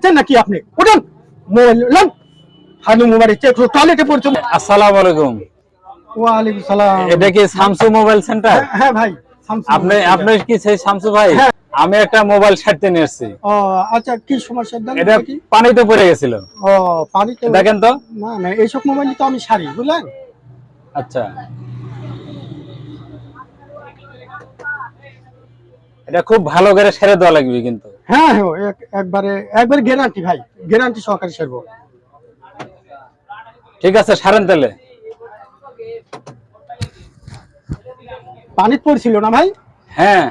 মারছেন নাকি আপনি? ওঠেন মোবাইল হানু মোবাইল চেক টয়লেটে পড়ছে। আসসালামু আলাইকুম। ওয়ালাইকুম সালাম। এটা কি শামসু মোবাইল সেন্টার? হ্যাঁ, হ্যাঁ ভাই শামসু আপনি আপনি কি সেই শামসু ভাই? হ্যাঁ। আমি একটা মোবাইল ছাড়তে নিয়ে এসেছি। ও আচ্ছা কি সমস্যা? দেন এটা কি? পানিতে পড়ে গেছিল। ও পানি তো দেখেন তো। না না এইসব মোবাইল তো আমি সারি বুঝলেন? আচ্ছা। এটা খুব ভালো করে সেরে দেওয়া লাগবে কিন্তু। হ্যাঁ হ্যাঁ একবারে একবারে গ্যারান্টি ভাই গ্যারান্টি সহকারে সারবো ঠিক আছে সারেন তাহলে। পানি পড়ছিল না ভাই? হ্যাঁ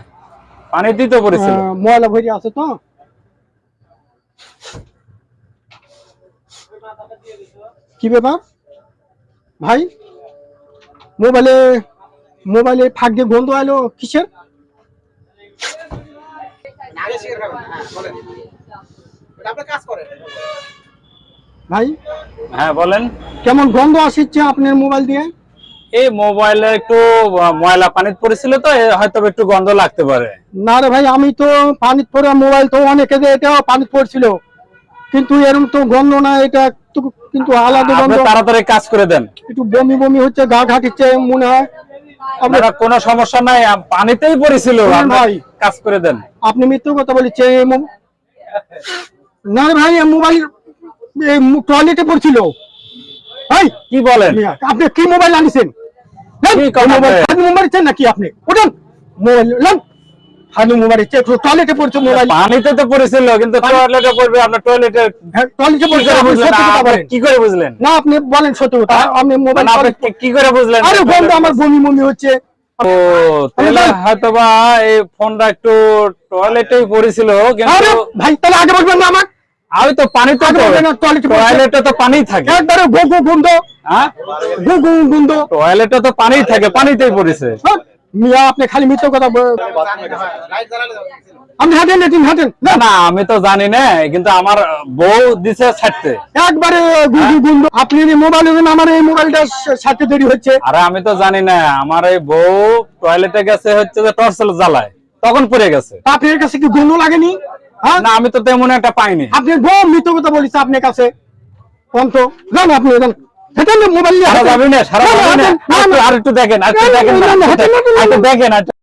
পানিতেই দিতে পড়েছিল। ময়লা ভরে আছে তো। কি ব্যাপার? ভাই মোবাইলে মোবাইলে ফাঁক দিয়ে গন্ধ আলো কিসের? ভাই? হ্যাঁ বলেন। কেমন গন্ধ আসছে আপনার মোবাইল দিয়ে? এই মোবাইলে একটু ময়লা পানিতে পড়েছিল তো হয়তো একটু গন্ধ লাগতে পারে। না রে ভাই আমি তো পানি পড়া মোবাইল তো অনেকে এটা পানি পড়ছিল। কিন্তু এরকম তো গন্ধ না এটা কিন্তু আলাদা গন্ধ। তাড়াতাড়ি কাজ করে দেন। একটু বমি বমি হচ্ছে গা ঘাটিচ্ছে মনে হয়। আপনি আপনারা কোনো সমস্যা নাই পানিতেই পড়েছিল ভাই। কাজ করে দেন। আপনি মৃত্যু কথা বলছে না ভাই মোবাইল টয়লেটে পড়ছিল। কি বলেন? আপনি কি মোবাইল আনিছেন? মোবাইল নাকি আপনি? ওঠেন মোবাইল লন হানু মোবাইল টয়লেটে পড়ছে মোবাইল। পানিতে তো পড়েছিল কিন্তু টয়লেটে পড়বে আপনার টয়লেটে টয়লেটে পড়ছে বুঝলেন? সত্যি কথা আপনি বলেন। কি করে বুঝলেন? না আপনি বলেন সত্যি কথা। আপনি মোবাইল মানে কি- করে বুঝলেন? আরে বন্ধু আমার বমি বমি হচ্ছে। ও তাহলে হয়তোবা এই ফোনটা একটু টয়লেটেই পড়েছিল কিন্তু ভাই তাহলে আগে বলবেন না আমার আমি তো পানিতে আগে না টয়লেটে তো পানি থাকে। একবারে গন্ধ হ্যাঁ? টয়লেটে তো পানি থাকে পানিতেই পড়েছে। মিয়া আপনি খালি মিথ্যে কথা বল- হাঁটেন লেটিন হাঁটেন। না না আমি তো জানি না কিন্তু আমার বউ দিছে ছাড়তে। একবারে গুগু আপনি এই মোবাইল আমার এই মোবাইলটা সাথে দেরি হচ্ছে। আরে আমি তো জানি না আমার এই বউ টয়লেটে গেছে হচ্ছে যে টর্চ জ্বালায়। তখন পড়ে গেছে। আপনার কাছে কি গন্ধ লাগেনি? হ্যাঁ? না আমি তো তেমন একটা পাইনি। আপনি বউ মৃত কথা বলিস আপনার কাছে। অন্ত জান আপনি মোবাইল নিয়ে সারা। না সারা আর একটু- দেখেন আর একটু দেখেন দেখেন